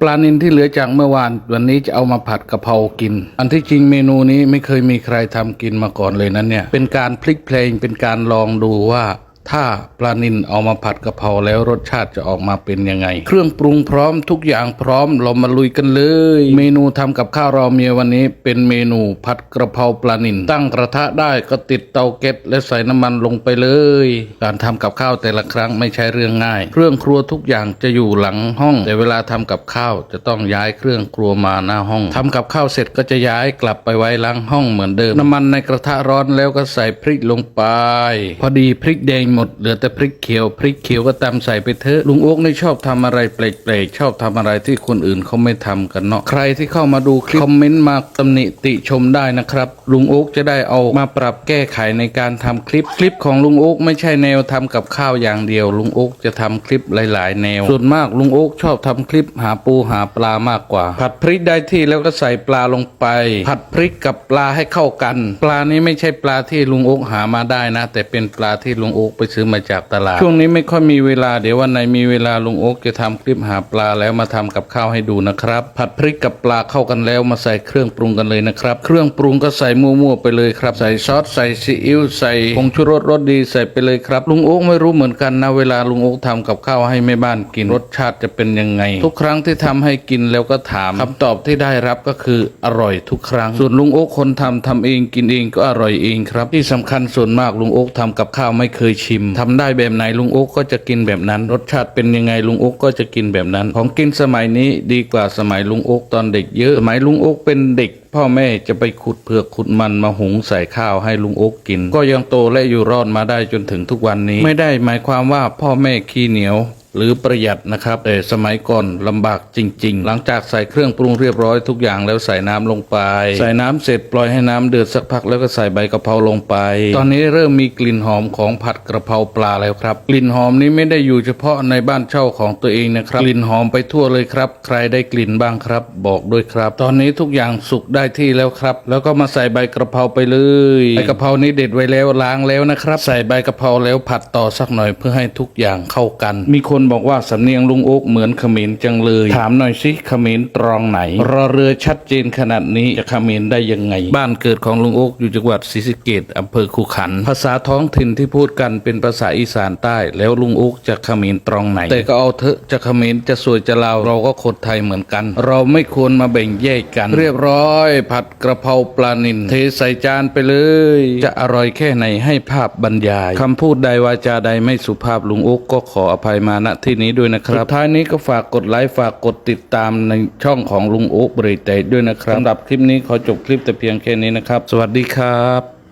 ปลานินที่เหลือจากเมื่อวาน วันนี้จะเอามาผัดกะเพรากิน อันที่จริงเมนูนี้ไม่เคยมีใครทำกินมาก่อนเลยนั้นเนี่ย เป็นการพลิกเพลงเป็นการลองดูว่า ถ้าปลานินเอามาผัดกะเพราแล้วรสชาติจะออกมาเป็นยังไง เครื่องปรุงพร้อมทุกอย่างพร้อมเรามาลุยกันเลย เมนูทำกับข้าวเราเมียวันนี้ เป็นเมนูผัดกระเพราปลานินตั้งกระทะได้ก็ติดเตาแก๊สและใส่น้ำมันลงไปเลย การทำกับข้าวแต่ละครั้งไม่ใช่เรื่องง่าย เครื่องครัวทุกอย่างจะอยู่หลังห้อง แต่เวลาทำกับข้าวจะต้องย้ายเครื่องครัวมาหน้าห้องทำกับข้าวเสร็จก็จะย้ายกลับไปไว้หล้างห้องเหมือนเดิม น้ำมันในกระทะร้อนแล้วก็ใส่พริกลงไป พอดีพริกแดงหมดเหลือแต่พริกเขียวพริกเขียวก็ตามใส่ไปเถอะลุงโอ๊กนี่ชอบทำอะไรแปลกๆชอบทำอะไรที่คนอื่นเขาไม่ทำกันเนาะใครที่เข้ามาดูคลิปคอมเมนต์มาตำหนิติชมได้นะครับ ลุงโอ๊กจะได้เอามาปรับแก้ไขในการทำคลิปคลิปของลุงโอ๊กไม่ใช่แนวทำกับข้าวอย่างเดียว ลุงโอ๊กจะทำคลิปหลาย ๆ แนว ส่วนมากลุงโอ๊กชอบทำคลิปหาปูหาปลามากกว่า ผัดพริกได้ที่แล้วก็ใส่ปลาลงไป ผัดพริกกับปลาให้เข้ากัน ปลานี้ไม่ใช่ปลาที่ลุงโอ๊กหามาได้นะ แต่เป็นปลาที่ลุงโอ๊กไปซื้อมาจากตลาด ช่วงนี้ไม่ค่อยมีเวลาเดี๋ยววันไหนมีเวลาลุงโอ๊กจะทำคลิปหาปลาแล้วมาทำกับข้าวให้ดูนะครับ ผัดพริกกับปลาเข้ากันแล้วมาใส่เครื่องปรุงกันเลยนะครับ เครื่องปรุงก็ใส่มั่วๆไปเลยครับ ใส่ซอสใส่ซีอิ๊วใส่ผงชูรสรสดีใส่ไปเลยครับลุงโอ๊กไม่รู้เหมือนกันนะเวลาลุงโอ๊กทำกับข้าวให้แม่บ้านกินรสชาติจะเป็นยังไง ทุกครั้งที่ทำให้กินแล้วก็ถามคำตอบที่ได้รับก็คืออร่อยทุกครั้ง ส่วนลุงโอ๊กคนทำทำเองกินเองก็อร่อยเองครับ ที่สำคัญส่วนมากลุงโอ๊กทำกับข้าวไม่เคยชิมทำได้แบบไหนลุงโอ๊กก็จะกินแบบนั้น รสชาติเป็นยังไงลุงโอ๊กก็จะกินแบบนั้น ของกินสมัยนี้ดีกว่าสมัยลุงโอ๊กตอนเด็กเยอะสมัยลุงโอ๊กเป็นเด็กพ่อแม่จะไปขุดเผือกขุดมันมาหุงใส่ข้าวให้ลุงโอ๊กกิน ก็ยังโตและอยู่รอดมาได้จนถึงทุกวันนี้ ไม่ได้หมายความว่าพ่อแม่ขี้เหนียว หรือประหยัดนะครับแต่สมัยก่อนลำบากจริง ๆ หลังจากใส่เครื่องปรุงเรียบร้อยทุกอย่างแล้วใส่น้ำลงไป ใส่น้ำเสร็จปล่อยให้น้ำเดือดสักพักแล้วก็ใส่ใบกะเพราลงไป ตอนนี้เริ่มมีกลิ่นหอมของผัดกระเพราปลาแล้วครับ กลิ่นหอมนี้ไม่ได้อยู่เฉพาะในบ้านเช่าของตัวเองนะครับ กลิ่นหอมไปทั่วเลยครับ ใครได้กลิ่นบ้างครับ บอกด้วยครับ ตอนนี้ทุกอย่างสุกได้ที่แล้วครับ แล้วก็มาใส่ใบกระเพราไปเลยใบกะเพรานี้เด็ดไว้แล้วล้างแล้วนะครับ ใส่ใบกะเพราแล้วผัดต่อสักหน่อยเพื่อให้ทุกอย่างเข้ากัน มีคนบอกว่าสำเนียงลุงโอ๊กเหมือนเขมรจังเลย ถามหน่อยสิเขมรตรองไหน รอเรือชัดเจนขนาดนี้จะเขมรได้ยังไง บ้านเกิดของลุงโอ๊กอยู่จังหวัดศรีสะเกดอำเภอคูขัน ภาษาท้องถิ่นที่พูดกันเป็นภาษาอีสานใต้ แล้วลุงโอ๊กจะเขมรตรองไหน แต่ก็เอาเถอะจะเขมรจะสวยจะลาวเราก็คนไทยเหมือนกัน เราไม่ควรมาแบ่งแยกกัน เรียบร้อย ผัดกระเพราปลานิลเทใส่จานไปเลย จะอร่อยแค่ไหนให้ภาพบรรยายคำพูดใดวาจาใดไม่สุภาพลุงโอ๊กก็ขออภัยมาณที่นี้ด้วยนะครับสุดท้ายนี้ก็ฝากกดไลค์ฝากกดติดตามในช่องของลุงโอ๊กบริเตด้วยนะครับสำหรับคลิปนี้ขอจบคลิปแต่เพียงแค่นี้นะครับ สวัสดีครับ